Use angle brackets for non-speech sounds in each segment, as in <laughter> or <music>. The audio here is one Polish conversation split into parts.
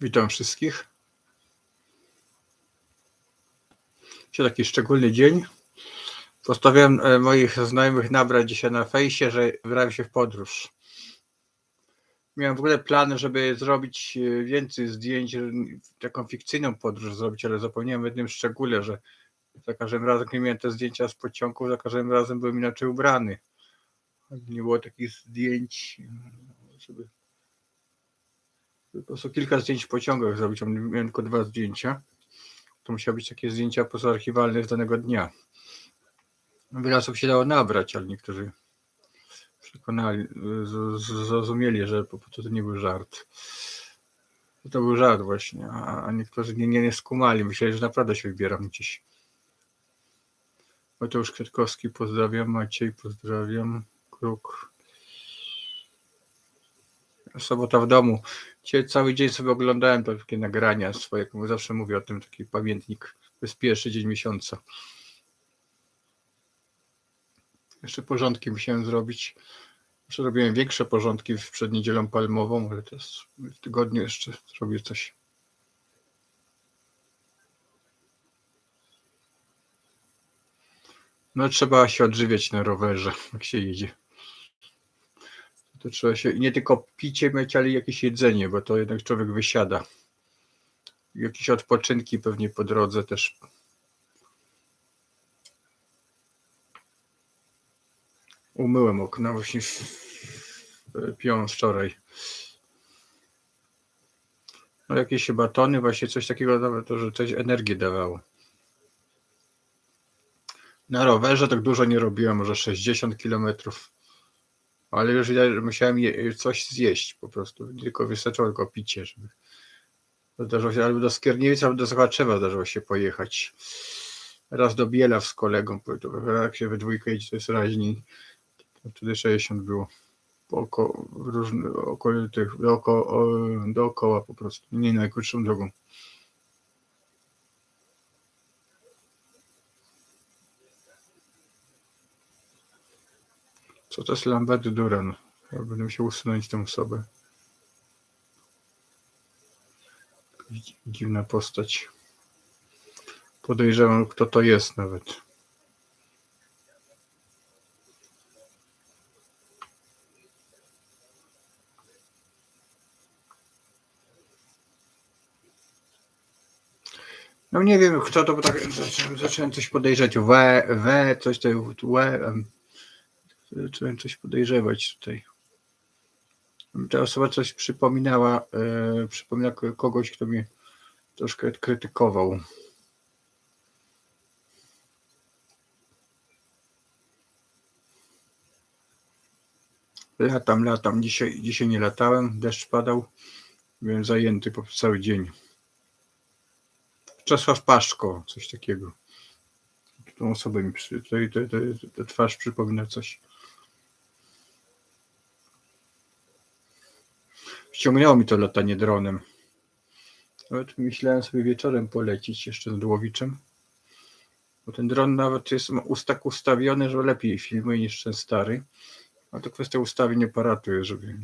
Witam wszystkich. Dzisiaj taki szczególny dzień. Postanowiłem e, moich znajomych nabrać dzisiaj na fejsie, że wybrałem się w podróż. Miałem w ogóle plan, żeby zrobić e, więcej zdjęć, taką fikcyjną podróż zrobić, ale zapomniałem w jednym szczególe, że za każdym razem, kiedy miałem te zdjęcia z pociągu, za każdym razem byłem inaczej ubrany. Nie było takich zdjęć, żeby po prostu kilka zdjęć w pociągach zrobić, miałem tylko dwa zdjęcia. To musiały być takie zdjęcia pozaarchiwalne z danego dnia. Wiele osób się dało nabrać, ale niektórzy przekonali, zrozumieli, że po prostu to nie był żart. To był żart właśnie, a niektórzy nie, nie, nie skumali, myśleli, że naprawdę się wybieram gdzieś. Mateusz Kwiatkowski, pozdrawiam, Maciej, pozdrawiam, Kruk. Sobota w domu. Dzisiaj cały dzień sobie oglądałem takie nagrania swoje, zawsze mówię o tym, taki pamiętnik. To jest pierwszy dzień miesiąca. Jeszcze porządki musiałem zrobić. Jeszcze robiłem większe porządki przed niedzielą palmową, ale teraz w tygodniu jeszcze zrobię coś. No trzeba się odżywiać na rowerze, jak się jedzie. To trzeba się nie tylko picie mieć, ale jakieś jedzenie, bo to jednak człowiek wysiada. Jakieś odpoczynki pewnie po drodze też. Umyłem okno właśnie piąc wczoraj. No jakieś batony, właśnie coś takiego, nawet to, że coś energię dawało. Na rowerze tak dużo nie robiłem, może 60 kilometrów. Ale już że musiałem je, coś zjeść po prostu. Tylko wystarczyło tylko picie, żeby. Zdarzyło się albo do Skierniewic, albo do Zochaczewa zdarzyło się pojechać. Raz do Bielaw z kolegą, jak się we dwójkę jedzie, to jest raźniej. Wtedy 60 było. Oko, różne, około dooko, o, dookoła po prostu. Nie najkrótszą drogą. Co to jest Lambert Duran? Ja będę musiał usunąć tę osobę. Dziwna postać. Podejrzewam, kto to jest nawet. No nie wiem, kto to, bo tak zacząłem, coś podejrzeć. W, W, coś tutaj, W, em, zacząłem coś podejrzewać tutaj. Ta osoba coś przypominała, e, przypomina ko- kogoś, kto mnie troszkę krytykował. Latam, latam. Dzisiaj, dzisiaj nie latałem, deszcz padał. Byłem zajęty po cały dzień. Czesław Paszko, coś takiego. Tą osobę mi przy, tutaj, tutaj, tutaj, ta twarz przypomina coś. Ściągnęło mi to latanie dronem. Nawet myślałem sobie wieczorem polecić jeszcze z Dłowiczem. Bo ten dron nawet jest tak ustawiony, że lepiej filmuje niż ten stary. A to kwestia ustawień aparatu jest, żeby...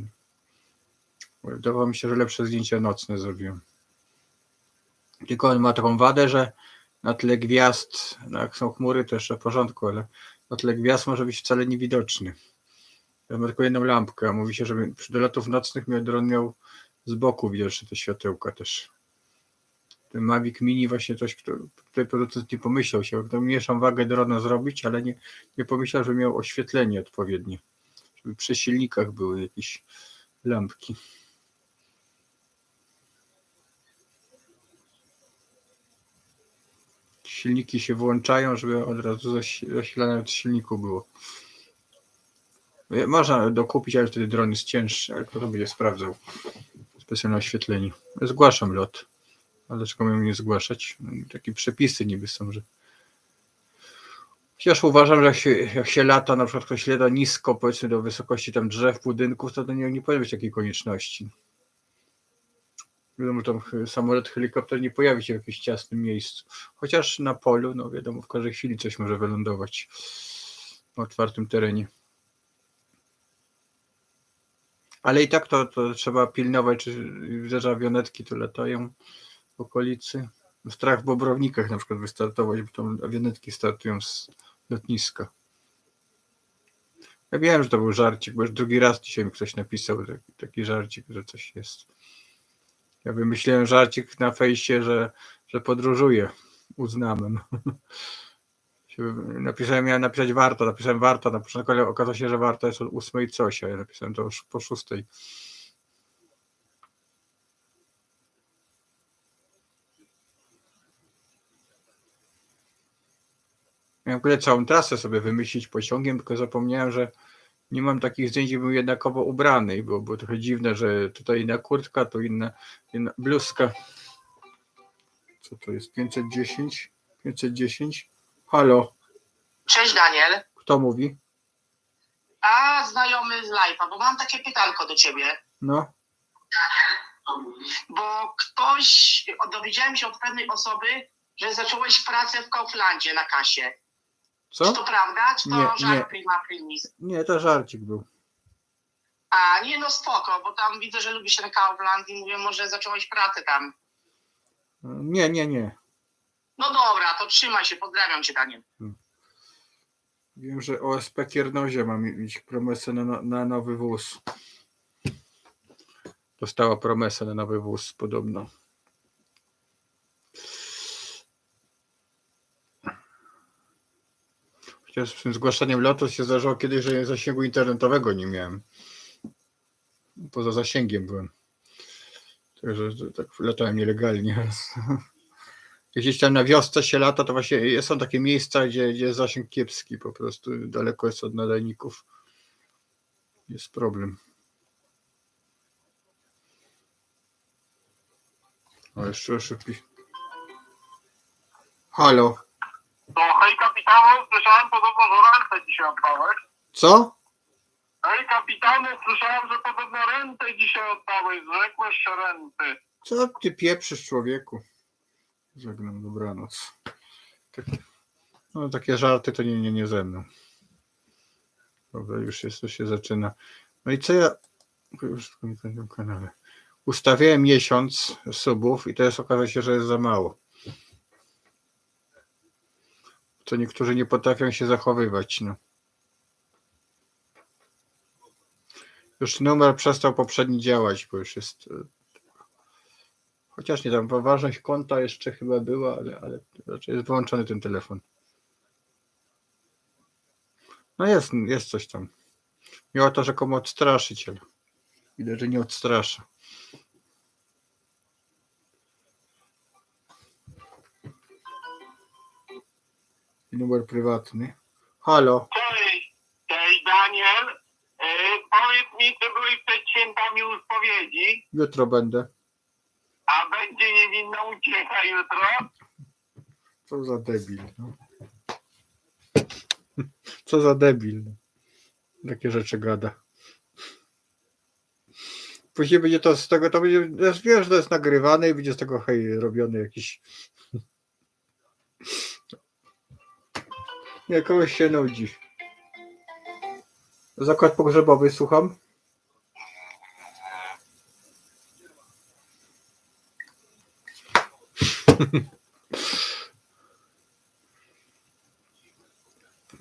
Wydawało mi się, że lepsze zdjęcia nocne zrobiłem. Tylko on ma taką wadę, że na tle gwiazd, no jak są chmury, to jeszcze w porządku, ale na tle gwiazd może być wcale niewidoczny. Mam tylko jedną lampkę, a mówi się, żeby przy dolatów nocnych dron miał z boku widoczne te światełka też. Ten Mavic Mini właśnie coś, tutaj producent nie pomyślał się, to mniejszą wagę drona zrobić, ale nie, nie pomyślał, że miał oświetlenie odpowiednie. Żeby przy silnikach były jakieś lampki. Silniki się włączają, żeby od razu zasilanie od silniku było. Można dokupić, ale wtedy dron jest cięższy, ale kto to będzie sprawdzał? Specjalne oświetlenie. Zgłaszam lot. A dlaczego miałem nie zgłaszać? No, Takie przepisy niby są, że. Chociaż uważam, że jak się, jak się lata, na przykład ktoś lata nisko, powiedzmy do wysokości tam drzew, budynków, to, to nie, nie powinno takiej konieczności. Wiadomo, tam ch- samolot, helikopter nie pojawi się w jakimś ciasnym miejscu. Chociaż na polu, no wiadomo, w każdej chwili coś może wylądować na otwartym terenie. Ale i tak to, to trzeba pilnować, czy że awionetki tu latają w okolicy. Strach w Bobrownikach na przykład wystartować, bo tam awionetki startują z lotniska. Ja wiem, że to był żarcik, bo już drugi raz dzisiaj mi ktoś napisał taki, taki żarcik, że coś jest. Ja wymyśliłem żarcik na fejsie, że, że podróżuję uznamem. <laughs> Napisałem, miałem napisać warto, napisałem warto, na początku, okazało się, że warto jest od ósmej coś, a ja napisałem to już po szóstej. Miałem w ogóle całą trasę sobie wymyślić pociągiem, tylko zapomniałem, że nie mam takich zdjęć, gdzie był jednakowo ubrany i było, było trochę dziwne, że tutaj inna kurtka, tu inna, inna bluzka. Co to jest? 510? 510? Halo, Cześć Daniel. kto mówi? A znajomy z live'a, bo mam takie pytanko do ciebie. No, Bo ktoś, dowiedziałem się od pewnej osoby, że zacząłeś pracę w Kauflandzie na kasie. Czy co? to prawda? Czy to Nie, żart nie. prima primis? Nie, to żarcik był. A nie no spoko, bo tam widzę, że lubisz ten Kaufland i mówię, może zacząłeś pracę tam. Nie, nie, nie. To trzymaj się, pozdrawiam cię Daniel. Wiem, że OSP Kiernozie ma mieć promesę na, na nowy wóz. Dostała promesę na nowy wóz podobno. Chociaż z tym zgłaszaniem lotu się zdarzyło kiedyś, że zasięgu internetowego nie miałem. Poza zasięgiem byłem. Także że tak latałem nielegalnie. <laughs> Gdzieś tam na wiosce się lata, to właśnie są takie miejsca, gdzie, gdzie jest zasięg kiepski, po prostu daleko jest od nadajników. Jest problem. O, jeszcze szybki. Halo, No hej kapitanu, słyszałem podobno, że rentę dzisiaj oddałeś. co? Hej kapitanu, słyszałem, że podobno rentę dzisiaj oddałeś, zrzekłeś się renty. Co ty pieprzysz człowieku? Żegnam, dobranoc. Takie, no takie żarty to nie, nie, nie ze mną. Dobra, już jest, to się zaczyna. No i co ja już na tym kanale. Ustawiałem miesiąc subów i teraz okaże się, że jest za mało. To niektórzy nie potrafią się zachowywać, no. Już numer przestał poprzedni działać, bo już jest e, Chociaż nie tam ważność konta jeszcze chyba była, ale, ale raczej jest wyłączony ten telefon. No jest, jest coś tam. Miała to rzekomo odstraszyciel. Widać, że nie odstrasza. Numer prywatny. Halo, Cześć, cześć Daniel. Yy, powiedz mi, czy byłeś przed świętami u spowiedzi, jutro będę. A będzie niewinna uciecha jutro? Co za debil. No. <laughs> Co za debil. no. Takie rzeczy gada. Później będzie to z tego, to będzie, wiesz, że to jest nagrywane i będzie z tego hej, robiony jakiś. <laughs> Kogoś się nudzi. Zakład pogrzebowy, słucham. <laughs>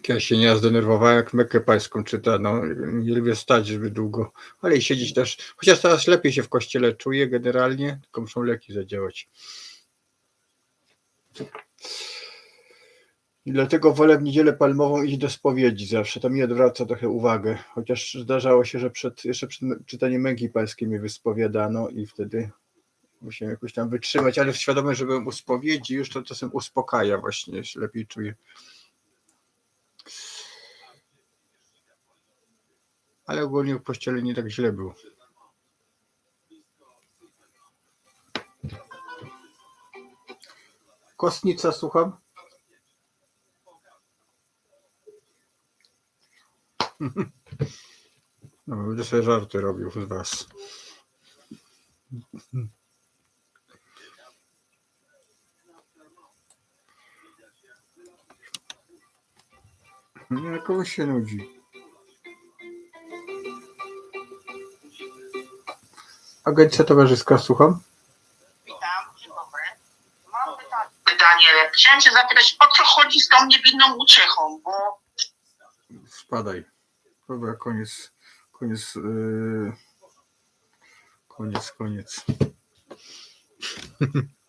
Ja się nie zdenerwowałem, jak Mekę Pańską czyta. No, nie lubię stać zbyt długo, ale i siedzieć też. Chociaż teraz lepiej się w kościele czuję generalnie, tylko muszą leki zadziałać. I dlatego wolę w niedzielę palmową iść do spowiedzi zawsze. To mi odwraca trochę uwagę. Chociaż zdarzało się, że przed, jeszcze przed czytaniem męki pańskiej mnie wyspowiadano i wtedy musiałem jakoś tam wytrzymać, ale świadomość, że byłem u spowiedzi, już to czasem uspokaja właśnie, się lepiej czuję. Ale ogólnie w kościele nie tak źle było. Kostnica, słucham. <laughs> No, będę sobie żarty robił z was. Komuś się nudzi. Agencja towarzyska, słucham. Witam, dzień dobry. Mam pytanie. Daniel, chciałem się zapytać, o co chodzi z tą niewinną uciechą, bo Spadaj. Dobra, koniec. Koniec. Yy... Koniec, koniec. <laughs>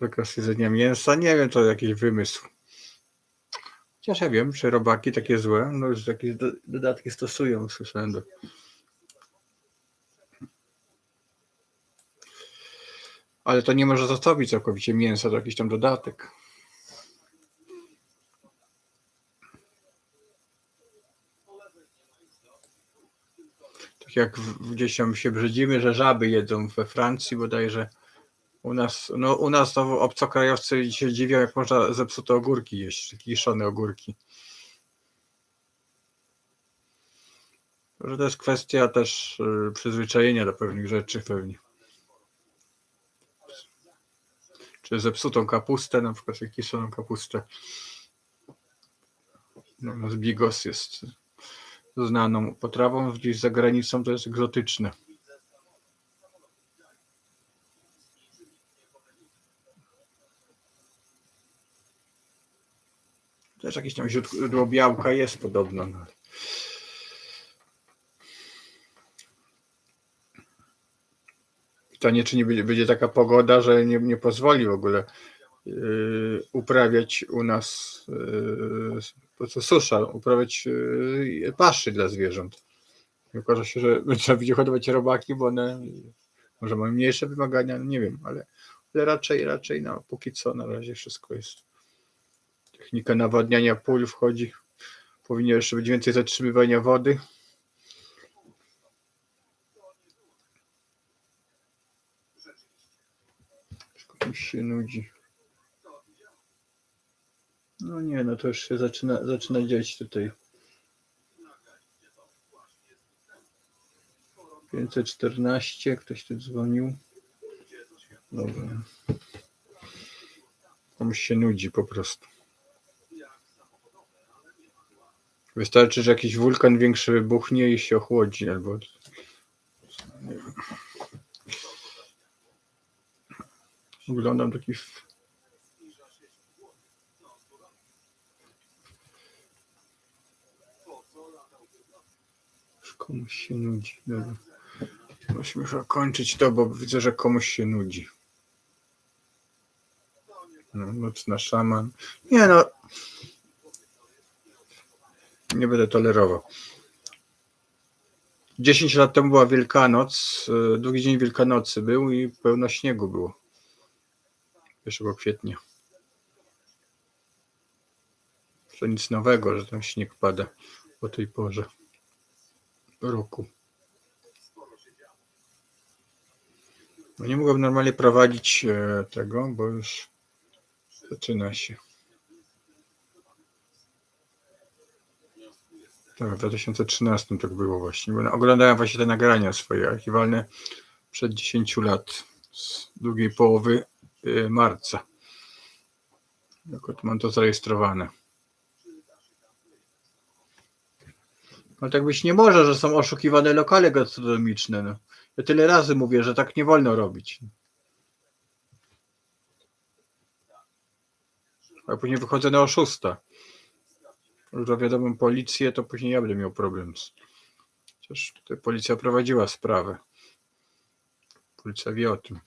Zakaz jedzenia mięsa, nie wiem, to jakiś wymysł. Chociaż ja wiem, czy robaki takie złe, no już jakieś do, dodatki stosują, słyszałem. Do... Ale to nie może zastąpić całkowicie mięsa, to jakiś tam dodatek. Tak jak gdzieś tam się brzydzimy, że żaby jedzą we Francji bodajże. U nas, no u nas obcokrajowcy się dziwią, jak można zepsute ogórki jeść, kiszone ogórki. Że to jest kwestia też y, przyzwyczajenia do pewnych rzeczy pewnie. Czy zepsutą kapustę, na przykład kiszoną kapustę. No, u nas bigos jest znaną potrawą, gdzieś za granicą to jest egzotyczne. Też jakieś tam źródło białka jest podobno. No. Pytanie, czy nie będzie, będzie taka pogoda, że nie, nie pozwoli w ogóle yy, uprawiać u nas yy, prostu susza, uprawiać yy, paszy dla zwierząt. Okaże się, że <laughs> trzeba będzie hodować robaki, bo one może mają mniejsze wymagania, no nie wiem, ale, ale raczej, raczej no, póki co na razie wszystko jest technika nawadniania pól wchodzi. Powinno jeszcze być więcej zatrzymywania wody. Komuś się nudzi. No nie, no to już się zaczyna, zaczyna dziać tutaj. 514, ktoś tu dzwonił. Dobra. Komuś się nudzi po prostu. Wystarczy, że jakiś wulkan większy wybuchnie i się ochłodzi, albo. Oglądam taki. Już Komuś się nudzi. Musimy chyba kończyć to, bo widzę, że komuś się nudzi. No, nocna szaman. Nie no, nie będę tolerował. 10 lat temu była Wielkanoc, y, drugi dzień Wielkanocy był i pełno śniegu było. 1 kwietnia. To nic nowego, że tam śnieg pada o tej porze roku. No nie mogłem normalnie prowadzić e, tego, bo już zaczyna się. Tak, w 2013 tak było właśnie. Bo oglądałem właśnie te nagrania swoje archiwalne przed 10 lat, z drugiej połowy y, marca. Jako mam to zarejestrowane. No tak być nie może, że są oszukiwane lokale gastronomiczne. No. Ja tyle razy mówię, że tak nie wolno robić. A później wychodzę na oszusta. Już zawiadomam policję, to później ja będę miał problem. Z... Chociaż policja prowadziła sprawę. Policja wie o tym.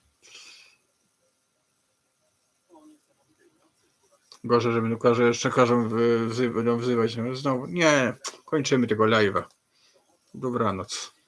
Gorzej, że każe, jeszcze każą będą wzywać. No, znowu, nie, kończymy tego live'a. Dobranoc.